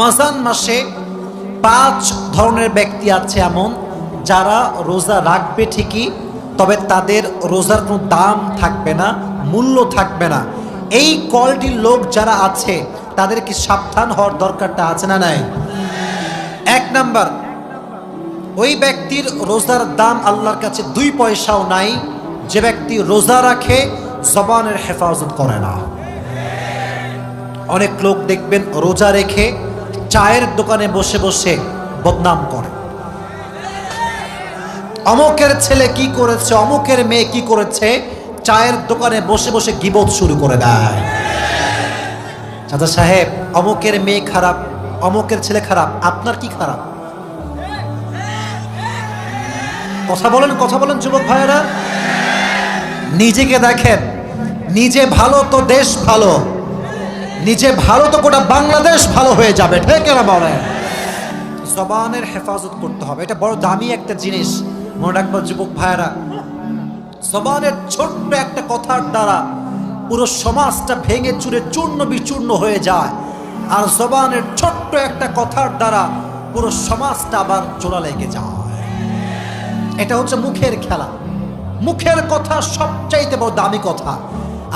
রমাজান মাসে পাঁচ ধরনের ব্যক্তি আছে এমন যারা রোজা রাখবে ঠিকই, তবে তাদের রোজার কোনো দাম থাকবে না, মূল্য থাকবে না। এই কলটির লোক যারা আছে, তাদের কি সাবধান হওয়ার দরকারটা আছে না নাই? এক নাম্বার, ওই ব্যক্তির রোজার দাম আল্লাহর কাছে দুই পয়সাও নাই, যে ব্যক্তি রোজা রাখে, জবানের হেফাজত করে না। অনেক লোক দেখবেন রোজা রেখে চায়ের দোকানে বসে বসে বদনাম করে। অমুকের ছেলে কি করেছে, অমুকের মেয়ে কি করেছে, চায়ের দোকানে বসে বসে গিবত শুরু করে দেয়। চাচা সাহেব, অমুকের মেয়ে খারাপ, অমুকের ছেলে খারাপ, আপনার কি খারাপ? কথা বলেন কথা বলেন যুবক ভাইয়েরা। নিজেকে দেখেন, নিজে ভালো তো দেশ ভালো। নিজে ভালো তো গোটা বাংলাদেশ ভালো হয়ে যাবে, ঠিক না বলে জবানের হেফাজত করতে হবে, এটা বড় দামি একটা জিনিস, মনে রাখব যুবক ভাইয়েরা। জবানের ছোট্ট একটা কথার দ্বারা পুরো সমাজটা ভেঙে চুরে চূর্ণ বিচূর্ণ হয়ে যায়, আর জবানের ছোট্ট একটা কথার দ্বারা পুরো সমাজটা আবার চোরা লেগে যায়। এটা হচ্ছে মুখের খেলা। মুখের কথা সবচাইতে বড় দামি কথা,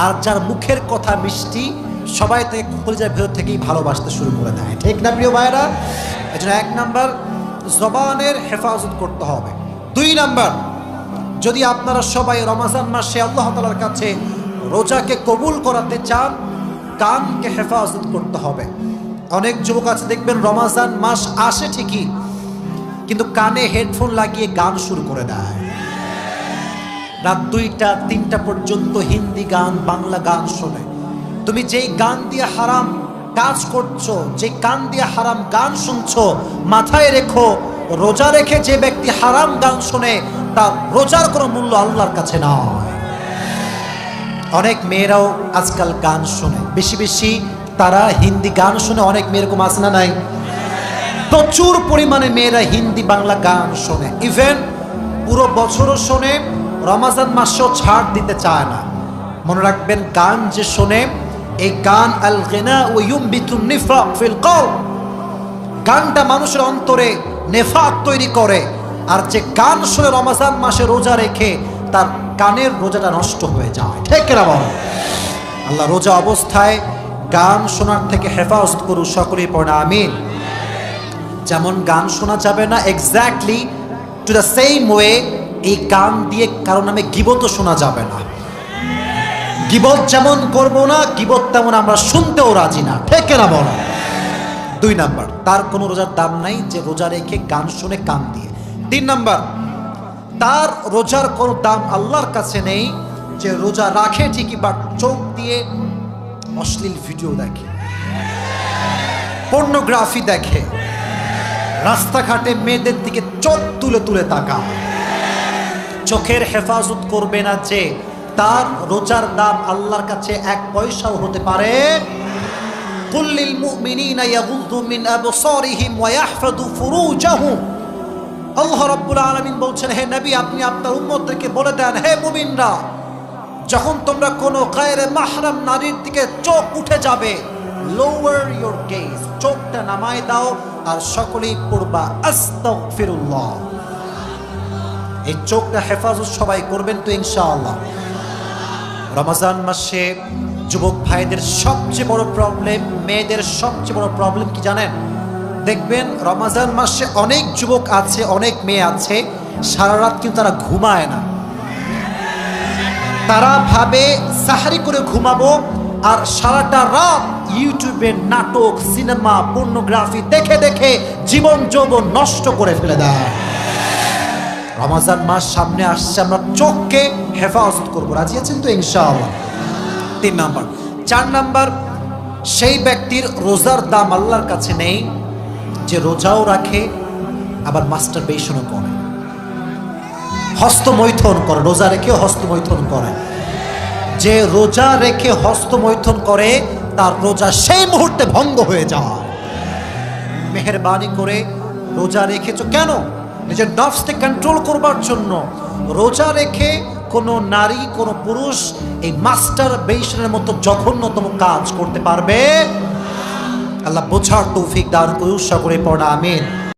আর যার মুখের কথা মিষ্টি সবাই তাকে কলিজার ভেতর থেকেই ভালোবাসতে শুরু করে দেয়। ঠিক না, প্রিয় ভাইরা এজন্য এক নাম্বার, জবানের হেফাজত করতে হবে। দুই নাম্বার, যদি আপনারা সবাই রমাজান মাসে আল্লাহ তালার কাছে রোজাকে কবুল করাতে চান কানকে হেফাজত করতে হবে। অনেক যুবক আছে, দেখবেন রমাজান মাস আসে ঠিকই, কিন্তু কানে হেডফোন লাগিয়ে গান শুরু করে দেয়। রাত দুইটা, তিনটা পর্যন্ত হিন্দি গান, বাংলা গান শোনে। তুমি যেই গান দিয়ে হারাম কাজ করছ যে কান দিয়ে হারাম গান শুনছো, মাথায় রেখো, রোজা রেখে যে ব্যক্তি হারাম গান শোনে, তার রোজার কোনো মূল্য আল্লাহর কাছে নয়। অনেক মেয়েরাও আজকাল গান শোনে। বেশি বেশি তারা হিন্দি গান শুনে, অনেক মেয়ে এরকম আছে না নাই? প্রচুর পরিমাণে মেয়েরা হিন্দি বাংলা গান শোনে। ইভেন পুরো বছরও শোনে, রমাজান মাসেও ছাড় দিতে চায় না। মনে রাখবেন, গান যে শোনে এই গান আল গেনা ও ইউমবিতুন নিফাক ফিল কল গানটা মানুষের অন্তরে নেফাক তৈরি করে আর যে গান শুনে রমাজান মাসে রোজা রেখে তার কানের রোজাটা নষ্ট হয়ে যায়। ঠিক না বল আল্লাহ রোজা অবস্থায় গান শোনার থেকে হেফাজত করু সকলেই পড়ে আমিন। যেমন গান শোনা যাবে না exactly to the same way এই গান দিয়ে কারও নামে গিবত শোনা যাবে না। গিবত যেমন করব না, গিবত তেমন আমরা শুনতেও রাজি না। ঠিক না বল? দুই নাম্বার, তার কোনো রোজার দাম নাই যে রোজা রেখে গান শুনে কান দিয়ে। তিন নাম্বার, তার রোজার কোনো দাম আল্লাহর কাছে নেই যে রোজা রাখে ঠিকই বাট চোখ দিয়ে অশ্লীল ভিডিও দেখে পর্নোগ্রাফি দেখে, রাস্তাঘাটে মেয়েদের দিকে চোখ তুলে তুলে তাকা চোখের হেফাজত করবে না যে তার রোজার দাম আল্লাহর কাছে এক পয়সাও হতে পারে। কুল্লিল মুমিনিনা ইয়াগুদ্দু মিন আবসারিহিম ওয়া ইয়াহফাযু ফুরুজাহুম আল্লাহ রাব্বুল আলামিন বলছেন, হে নবী, আপনি আপনার উম্মতদেরকে বলে দেন, হে মুমিনরা, যখন তোমরা কোনো গায়রে মাহরাম নারীর দিকে চোখ উঠে যাবে লোয়ার ইওর গেজ চোখটা নামায় দাও আর সকলেই পড়বা, আস্তাগফিরুল্লাহ। এই চোখটা হেফাজত সবাই করবেন তো ইনশাআল্লাহ। রমাজান মাসে যুবক ভাইদের সবচেয়ে বড় প্রবলেম মেয়েদের সবচেয়ে বড় প্রবলেম কি জানেন? দেখবেন রমাজান মাসে অনেক যুবক আছে, অনেক মেয়ে আছে, সারা রাত কিন্তু তারা ঘুমায় না। তারা ভাবে, সাহারি করে ঘুমাবো আর সারাটা রাত ইউটিউবে নাটক সিনেমা পর্নোগ্রাফি দেখে দেখে জীবন যৌবন নষ্ট করে ফেলে দেয়। রমাজান মাস সামনে আসছে, আমরা চোখকে হেফাজত করব। রাজি আছেন তো, ইনশাআল্লাহ? তিন নাম্বার। চার নাম্বার, সেই ব্যক্তির রোজার দাম আল্লাহর কাছে নেই, যে রোজাও রাখে, আবার মাস্টার বেশনও করে। হস্তমৈথন করে, রোজা রেখে হস্তমৈথন করে। যে রোজা রেখে হস্তমৈথন করে, তার রোজা সেই মুহূর্তে ভঙ্গ হয়ে যায়। মেহরবানি করে রোজা রেখেছ কেন? নিজের নফসকে কন্ট্রোল করবার জন্য রোজা রেখে কোনো নারী, কোনো পুরুষ এই মাস্টার বেশনের মতো জঘন্যতম কাজ করতে পারবে? আল্লাহ বোঝার তৌফিক দান করে উৎসাহ করে পড়া, আমিন।